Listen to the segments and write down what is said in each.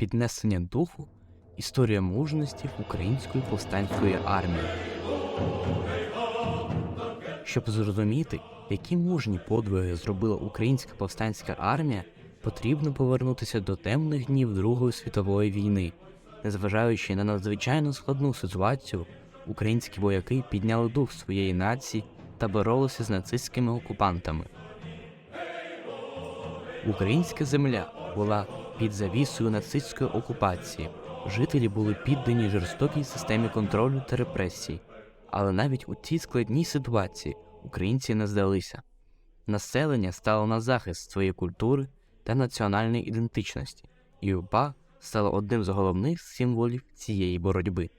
піднесення духу, історія мужності української повстанської армії. Щоб зрозуміти, які мужні подвиги зробила українська повстанська армія, потрібно повернутися до темних днів Другої світової війни. Незважаючи на надзвичайно складну ситуацію, українські вояки підняли дух своєї нації та боролися з нацистськими окупантами. Українська земля була під завісою нацистської окупації. Жителі були піддані жорстокій системі контролю та репресій. Але навіть у цій складній ситуації українці не здалися. Населення стало на захист своєї культури та національної ідентичності, і УПА стала одним з головних символів цієї боротьби.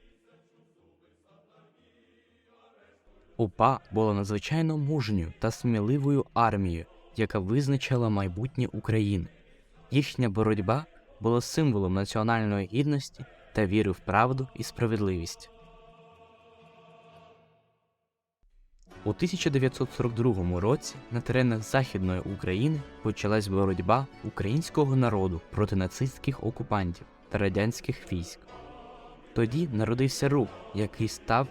УПА була надзвичайно мужньою та сміливою армією, яка визначила майбутнє України. Їхня боротьба була символом національної гідності та віри в правду і справедливість. У 1942 році на теренах Західної України почалась боротьба українського народу проти нацистських окупантів та радянських військ. Тоді народився рух, який став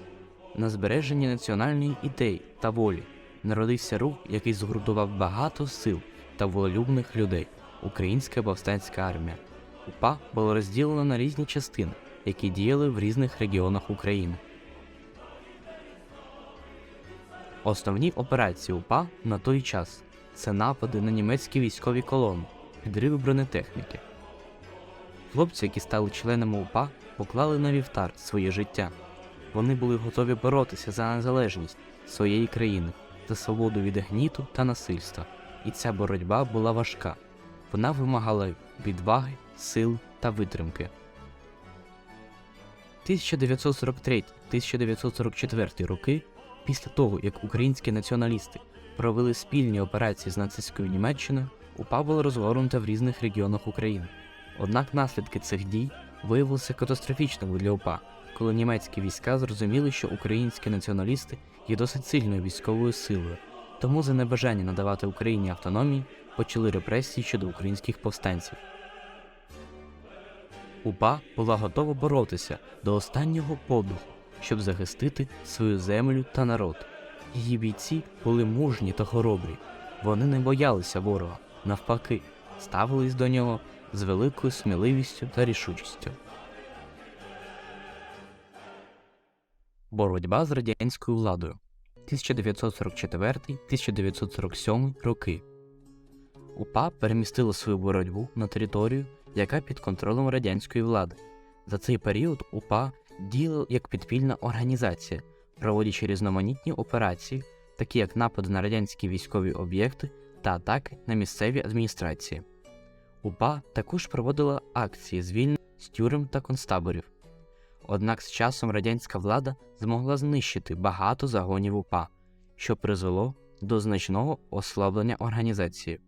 на збереження національної ідеї та волі. Народився рух, який згуртував багато сил та волелюбних людей. Українська повстанська армія. УПА було розділено на різні частини, які діяли в різних регіонах України. Основні операції УПА на той час це напади на німецькі військові колони, підриви бронетехніки. Хлопці, які стали членами УПА, поклали на вівтар своє життя. Вони були готові боротися за незалежність своєї країни, за свободу від гніту та насильства. І ця боротьба була важка. Вона вимагала відваги, сил та витримки. 1943-1944 роки, після того як українські націоналісти провели спільні операції з нацистською Німеччиною, УПА було розгорнута в різних регіонах України. Однак наслідки цих дій виявилися катастрофічними для УПА, коли німецькі війська зрозуміли, що українські націоналісти є досить сильною військовою силою, тому за небажання надавати Україні автономії почали репресії щодо українських повстанців. УПА була готова боротися до останнього подуху, щоб захистити свою землю та народ. Її бійці були мужні та хоробрі. Вони не боялися ворога, навпаки, ставились до нього з великою сміливістю та рішучістю. Боротьба з радянською владою 1944-1947 роки. УПА перемістила свою боротьбу на територію, яка під контролем радянської влади. За цей період УПА діяла як підпільна організація, проводячи різноманітні операції, такі як напади на радянські військові об'єкти та атаки на місцеві адміністрації. УПА також проводила акції звільнення з тюрем та концтаборів. Однак з часом радянська влада змогла знищити багато загонів УПА, що призвело до значного ослаблення організації.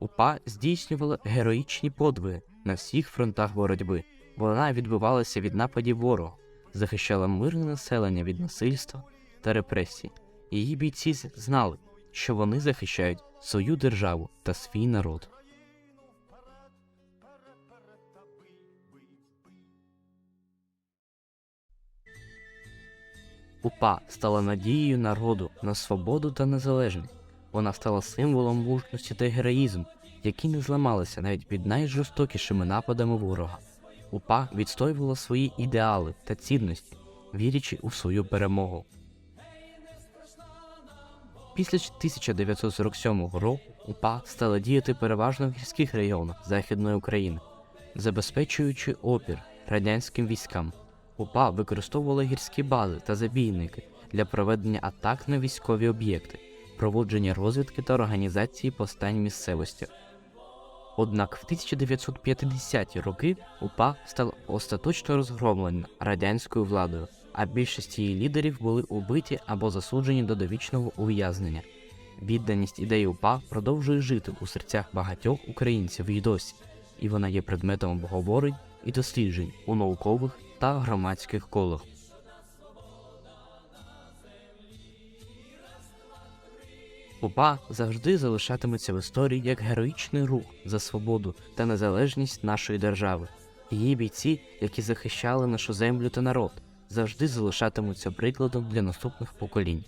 УПА здійснювала героїчні подвиги на всіх фронтах боротьби. Вона відбивалася від нападів ворога, захищала мирне населення від насильства та репресій. Її бійці знали, що вони захищають свою державу та свій народ. УПА стала надією народу на свободу та незалежність. Вона стала символом мужності та героїзму, які не зламалися навіть під найжорстокішими нападами ворога. УПА відстоювала свої ідеали та цінності, вірячи у свою перемогу. Після 1947 року УПА стала діяти переважно в гірських районах Західної України, забезпечуючи опір радянським військам. УПА використовувала гірські бази та забійники для проведення атак на військові об'єкти, проводження розвідки та організації повстань місцевості. Однак в 1950-ті роки УПА стала остаточно розгромлена радянською владою, а більшість її лідерів були убиті або засуджені до довічного ув'язнення. Відданість ідеї УПА продовжує жити у серцях багатьох українців і досі, і вона є предметом обговорень і досліджень у наукових та громадських колах. УПА завжди залишатиметься в історії як героїчний рух за свободу та незалежність нашої держави. Її бійці, які захищали нашу землю та народ, завжди залишатимуться прикладом для наступних поколінь.